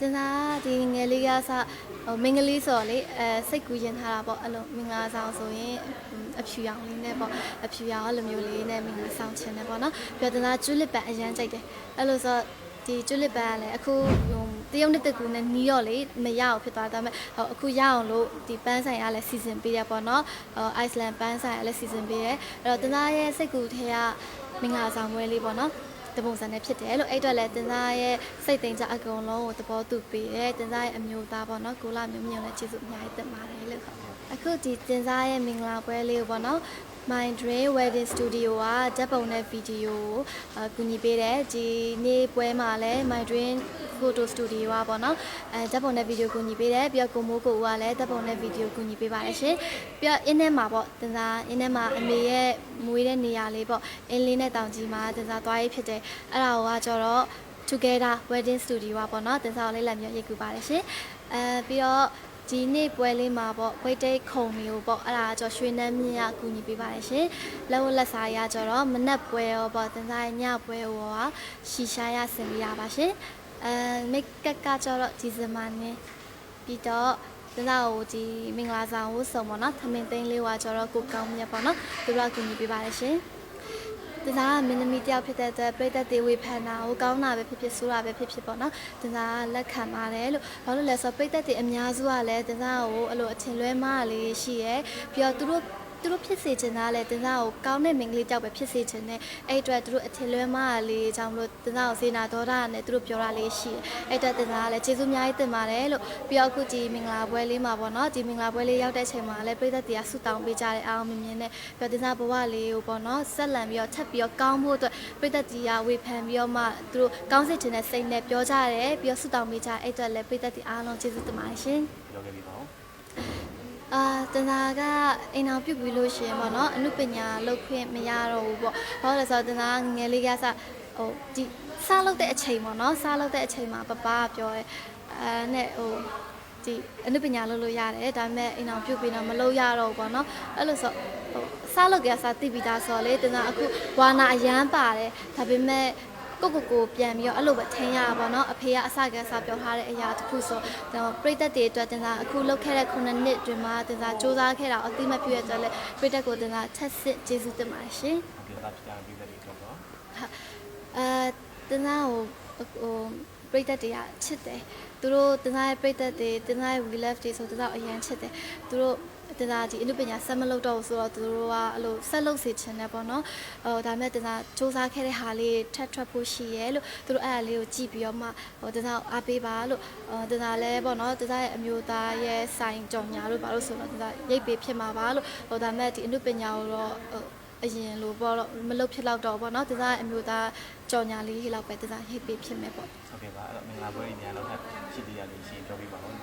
တင်သားဒီငယ်လေးကစဟိုမင်္ဂလေးဆိုတော့လေအဲစိတ်ကူးရင်ထားတာပေါ့အဲ့လိုမင်္ဂလာဆောင်ဆိုရင်အဖြူရောင်လေးနဲ့ပေါ့အဖြူရောင်အဲ့လိုမျိုးလေးနဲ့မင်္ဂလာဆောင်ချင်တယ်ပေါ့နော်ပြီးတော့တင်သားကျူလစ်ပန်အရန်ကြိုက်တယ်အဲ့လိုဆိုဒီကျူလစ်ပန်ကလည်းအခုဟိုတရုတ်နှစ်တကူနဲ့နီးတော့လေမရအောင်ဖြစ်သွားတယ်ဒါပေမဲ့ဟိုအခုရအောင်လို့ဒီပန်းဆိုင်ကလည်းစီစဉ်ပေးရပေါ့နော်ဟိုအိုက်စလန်ပန်းဆိုင်ကလည်းစီစဉ်ပေးရအဲ့တော့တင်သားရဲ့စိတ်ကူထဲကမင်္ဂလာဆောင်ပွဲလေးပေါ့နော် တပုံစံနဲ့ဖြစ်တယ်လို့အဲ့အတွက်လည်းတင်သားရဲ့စိတ်သိမ်းကြအကုန်လုံးကိုသဘောတူပေးတယ်တင်သားရဲ့အမျိုးသားပေါ့နော်ကိုလာမျိုးမျိုးလည်းကျေးဇူးအများကြီးတင်ပါတယ်လို့ဟုတ်အခုဒီတင်သားရဲ့မင်္ဂလာပွဲလေးကိုပေါ့နော် My Dream Wedding Studio ကဓာတ်ပုံနဲ့ဗီဒီယိုကိုအကူညီပေးတယ်ဒီနေ့ပွဲမှာလည်း My Dream Photo Studio ကပေါ့နော်အဲဓာတ်ပုံနဲ့ဗီဒီယိုကူညီပေးတယ်ပြီးတော့ကိုမိုးကိုဦးကလည်းဓာတ်ပုံနဲ့ဗီဒီယိုကူညီပေးပါတယ်ရှင်ပြီးတော့အင်းထဲမှာပေါ့တင်သားအင်းထဲမှာအမေရဲ့မွေးတဲ့နေရာလေးပေါ့အင်းလေးနဲ့တောင်ကြီးမှာတင်သားသွားရေးဖြစ်တယ်အဲ့ဒါကကြတော့ Together Wedding Studio ပါပေါ့နော်တင်စားကိုလေးလက်မြေရိုက်ကူပါတယ်ရှင်အဲပြီးတော့ ဒီနေ့ပွဲလေးမှာပေါ့ဝိတ်တိတ်ခုံမျိုးပေါ့အဲ့ဒါကကြောရွှေနှမ်းမြင့်ရကူညီပေးပါတယ်ရှင်လက်ဝတ်လက်စားရကြတော့မနက်ပွဲရောပေါ့တင်စားရဲ့ညပွဲရောကရှီရှာရဆင်ပေးရပါရှင်အဲမိတ်ကပ်ကကြတော့ဒီဇင်ဘာနဲ့ပြီးတော့တင်စားကိုဒီမင်္ဂလာဆောင်ကိုစုံပေါ့နော်သမင်သိန်းလေးဝါကြတော့ကိုကောင်းမြတ်ပေါ့နော်သူတို့ကကူညီပေးပါတယ်ရှင် တင်စားကမင်းသမီးတယောက်ဖြစ်တဲ့အတွက်ပြည်သက်သေးဝေဖန်တာကိုကောင်းတာပဲဖြစ်ဖြစ်ဆိုးတာပဲဖြစ်ဖြစ်ပေါ့နော်တင်စားကလက်ခံပါတယ်လို့ဘာလို့လဲဆိုတော့ပြည်သက်သေးအများစုကလည်းတင်စားကိုအဲ့လိုအထင်လွဲမှားလေးရှိရဲပြီးတော့သူတို့ သူတို့ဖြစ်စေချင်တာလဲတင်စားကိုကောင်းတဲ့မိန်းကလေးတယောက်ပဲဖြစ်စေချင်တယ်အဲ့အတွက်သူတို့အထင်လွဲမှားလေးကြောင့်မလို့တင်စားကိုစေနာဒေါသနဲ့သူတို့ပြောတာလေးရှိတယ်အဲ့အတွက်တင်စားကလည်းကျေးဇူးအများကြီးတင်ပါတယ်လို့ပြီးတော့အခုဒီမင်္ဂလာပွဲလေးမှာပေါ့နော်ဒီမင်္ဂလာပွဲလေးရောက်တဲ့အချိန်မှာလည်းပြည်သက်သေးကဆုတောင်းပေးကြတဲ့အားအောင်မြင်မြင်နဲ့ပြီးတော့တင်စားဘဝလေးကိုပေါ့နော်ဆက်လန်ပြီးတော့ထပ်ပြီးတော့ကောင်းဖို့အတွက်ပြည်သက်သေးကဝေဖန်ပြီးတော့မှသူတို့ကောင်းစေချင်တဲ့စိတ်နဲ့ပြောကြတယ်ပြီးတော့ဆုတောင်းပေးကြအဲ့အတွက်လည်းပြည်သက်သေးအားလုံးကျေးဇူးတင်ပါတယ်ရှင်ပြောခဲ့ပြီးပါဦး အာတနာကအိမ်အောင်ပြုတ်ပြီးလို့ရှိရင်ပေါ့နော်အနုပညာလုပ်ခွင့်မရတော့ဘူးပေါ့ဘာလို့လဲဆိုတော့တနာကငယ်လေးကစဟိုဒီစားလုပ်တဲ့အချိန်ပေါ့နော်စားလုပ်တဲ့အချိန်မှာပပကပြောရဲအဲနဲ့ဟိုဒီအနုပညာလုပ်လို့ရတယ်ဒါပေမဲ့အိမ်အောင်ပြုတ်ပြီးတော့မလုပ်ရတော့ဘူးပေါ့နော်အဲ့လိုဆိုဟိုစားလုပ်ကြစားတိပြီးသားဆိုတော့လေတနာအခုဝါနာအရန်ပါတယ်ဒါပေမဲ့ ကိုကိုကိုပြန်ပြီးတော့အဲ့လိုပဲထင်ရတာပေါ့နော်အဖေကအစကစပြောထားတဲ့အရာတစ်ခုဆိုတော့ပြိသက်တွေအတွက်တင်စားအခုလုတ်ခဲ့တဲ့ခုနှစ်နှစ်တွင်မှာတင်စားစူးစမ်းခဲ့တာအသိမပြည့်ရတဲ့အတွက်လည်းပြိသက်ကိုတင်စားထက်စစ်ကျေးဇူးတင်ပါတယ်ရှင်ဒီကဖြစ်တာပြီးတဲ့ဒီတော့ပေါ့အဲတင်စားကိုဟိုပြိသက်တွေကချစ်တယ် သူတို့တင်စားရဲ့ပြိသက်တွေတင်စားရဲ့ we love တွေဆိုတင်စားအရန်ချစ်တယ်သူတို့တင်စားဒီအမှုပညာဆက်မလုပ်တော့ဘူးဆိုတော့သူတို့ကအဲ့လိုဆက်လုပ်စေချင်တယ်ပေါ့နော်ဟိုဒါပေမဲ့တင်စားစူးစမ်းခဲ့တဲ့ဟာလေးထပ်ထွက်ဖို့ရှိရဲလို့သူတို့အဲ့ဒါလေးကိုကြည့်ပြီးတော့မှဟိုတင်စားအားပေးပါလို့ဟိုတင်စားလည်းပေါ့နော်တင်စားရဲ့အမျိုးသားရဲ့ဆိုင်ကြော်ညာလို့ဘာလို့ဆိုတော့တင်စားရိတ်ပေးဖြစ်မှာပါလို့ဟိုဒါပေမဲ့ဒီအမှုပညာကိုတော့ဟို အရင်လိုပေါ့တော့မလုပ်ဖြစ်တော့တော့ပေါ့နော်တင်စားရဲ့အမျိုးသားကြော်ညာလေးလောက်ပဲတင်စားရိတ်ပေးဖြစ်မယ်ပေါ့ဟုတ်ကဲ့ပါအဲ့တော့မင်္ဂလာပွဲနေရာလောက်ထပ်ရှိသေးရလို့ရှိရင်ပြောပြပါဦး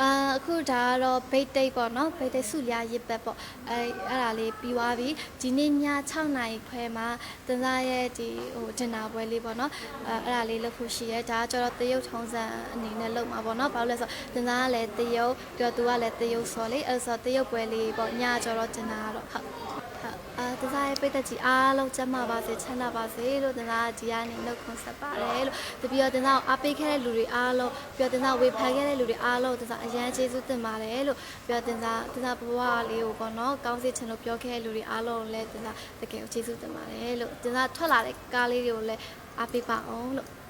အာအခုဒါကတော့ဘိတ်တိတ်ပေါ့နော်ဘိတ်တိတ်စုလျာရစ်ပတ်ပေါ့အဲအဲ့ဒါလေးပြီးသွားပြီဒီနေ့ည6နာရီခွဲမှာတင်စားရဲ့ဒီဟိုဒင်နာပွဲလေးပေါ့နော်အဲအဲ့ဒါလေးလုပ်ဖို့ရှိရဲဒါကကျတော့တရုတ်ထုံးစံအနေနဲ့လုပ်မှာပေါ့နော်ဘာလို့လဲဆိုတော့တင်စားကလည်းတရုတ်ပြီးတော့သူကလည်းတရုတ်ဆိုလေအဲ့ဆိုတရုတ်ပွဲလေးပေါ့ညကျတော့ဒင်နာကတော့ဟုတ်ဟုတ် အာတစားရဲ့ပိတ်သက်ကြီးအားလုံးကျန်းမာပါစေချမ်းသာပါစေလို့တင်စားကဒီကနေနှုတ်ခွန်းဆက်ပါတယ်လို့တပြီးတော့တင်စားကိုအားပေးခဲ့တဲ့လူတွေအားလုံးပြီးတော့တင်စားဝေဖန်ခဲ့တဲ့လူတွေအားလုံးတင်စားအရန်ကျေးဇူးတင်ပါတယ်လို့ပြီးတော့တင်စားတင်စားဘဝလေးကိုပေါ့နော်ကောင်းစေချင်လို့ပြောခဲ့တဲ့လူတွေအားလုံးလည်းတင်စားတကယ်ကိုကျေးဇူးတင်ပါတယ်လို့တင်စားထွက်လာတဲ့ကားလေးတွေကိုလည်းအားပေးပါအောင်လို့